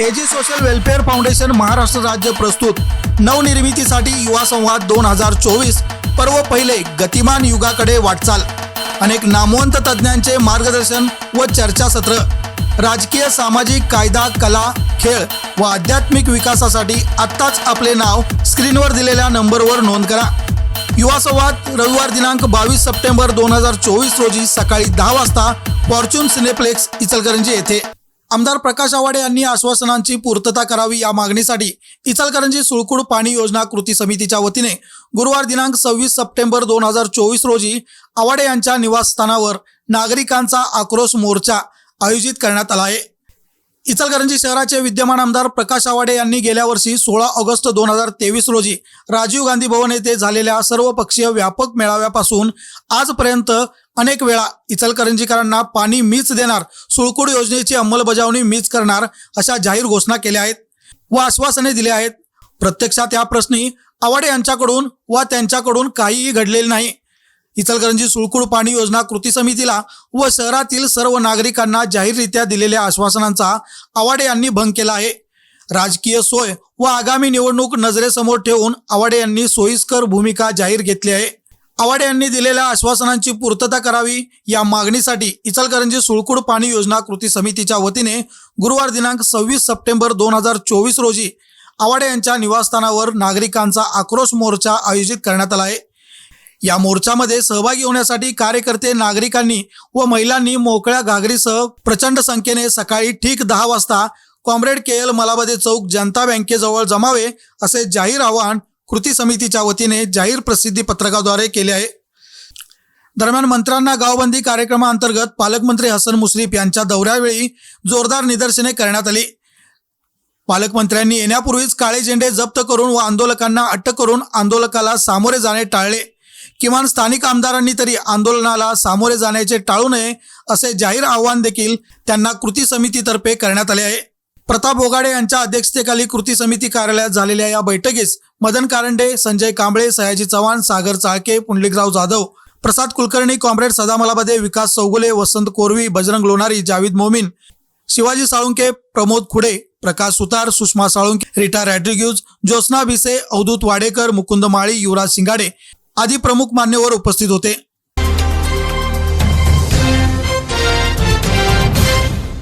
AG social welfare foundation Maharashtra राज्य प्रस्तुत नवनिर्मितीसाठी युवा संवाद दोन हजार चोवीस पर्व पहिले गतिमान युगाकडे वाटचाल. अनेक नामवंत तज्ज्ञांचे मार्गदर्शन व चर्चासत्र. राजकीय सामाजिक कायदा कला खेळ व आध्यात्मिक विकासासाठी आत्ताच आपले नाव स्क्रीनवर दिलेल्या नंबरवर नोंद करा. युवा संवाद रविवार दिनांक बावीस सप्टेंबर दोन हजार चोवीस रोजी सकाळी दहा वाजता फॉर्च्यून सिनेप्लेक्स इचलकरंजी येथे. आमदार प्रकाश आवाडे यांनी आश्वासनांची पूर्तता करावी या मागणीसाठी इचलकरंजी सुळकुड पाणी योजना कृती समितीच्या वतीने गुरुवार दिनांक सव्वीस सप्टेंबर दोन हजार चोवीस रोजी आवाडे यांच्या निवासस्थानावर नागरिकांचा आक्रोश मोर्चा आयोजित करण्यात आला आहे. इचलकरंजी शहराचे विद्यमान आमदार प्रकाश आवाडे यांनी गेल्या वर्षी सोळा ऑगस्ट दोन हजार तेवीस रोजी राजीव गांधी भवन येथे झालेल्या सर्वपक्षीय व्यापक मेळाव्यापासून आजपर्यंत अनेक वेळा इचलकरंजीकरांना पाणी मीच देणार सुळकुड योजनेची अंमलबजावणी मीच करणार अशा जाहीर घोषणा केल्या आहेत व आश्वासने दिली आहेत. प्रत्यक्षात या प्रश्नी आवाडे यांच्याकडून व त्यांच्याकडून काहीही घडलेले नाही. इचलकरंजी सुळकुड पाणी योजना कृती समितीला व शहरातील सर्व नागरिकांना जाहीररित्या दिलेल्या आश्वासनांचा आवाडे यांनी भंग केला आहे. राजकीय सोय व आगामी निवडणूक नजरेसमोर ठेवून आवाडे यांनी सोयीस्कर भूमिका जाहीर घेतली आहे. आवाडे यांनी दिलेल्या आश्वासनांची पूर्तता करावी या मागणीसाठी इचलकरंजी सुळकुड पाणी योजना कृती समितीच्या वतीने गुरुवार दिनांक सव्वीस सप्टेंबर दोन हजार चोवीस रोजी आवाडे यांच्या निवासस्थानावर नागरिकांचा आक्रोश मोर्चा आयोजित करण्यात आला आहे. या मोर्चामध्ये सहभागी होण्यासाठी कार्यकर्ते नागरिकांनी व महिलांनी मोकळ्या घागरीसह प्रचंड संख्येने सकाळी ठीक दहा वाजता कॉम्रेड के एल मलाबदे चौक जनता बँकेजवळ जमावे असे जाहीर आवाहन कृती समितीच्या वतीने जाहीर प्रसिद्धी पत्रकाद्वारे केले आहे. दरम्यान मंत्र्यांना गावबंदी कार्यक्रमाअंतर्गत पालकमंत्री हसन मुश्रीफ यांच्या दौऱ्यावेळी जोरदार निदर्शने करण्यात आली. पालकमंत्र्यांनी येण्यापूर्वीच काळे झेंडे जप्त करून व आंदोलकांना अटक करून आंदोलकाला सामोरे जाणे टाळले. किमान स्थानिक आमदारांनी तरी आंदोलनाला सामोरे जाण्याचे टाळू नये असे जाहीर आवाहन देखील त्यांना कृती समितीतर्फे करण्यात आले आहे. प्रताप ओगाडे यांच्या अध्यक्षतेखाली कृती समिती कार्यालयात झालेल्या या बैठकीस मदन कारंडे संजय कांबळे सयाजी चव्हाण सागर चाळके पुंडलिकराव जाधव प्रसाद कुलकर्णी कॉम्रेड सदामलामध्ये विकास चौगुले वसंत कोरवी बजरंग लोणारी जावीद मोमीन शिवाजी साळुंके प्रमोद खुडे प्रकाश सुतार सुषमा साळुंके रिटा रॅड्रिग्यूज ज्योत्ना भिसे अवधूत वाडेकर मुकुंद माळी युवराज सिंगाडे आदी प्रमुख मान्यवर उपस्थित होते.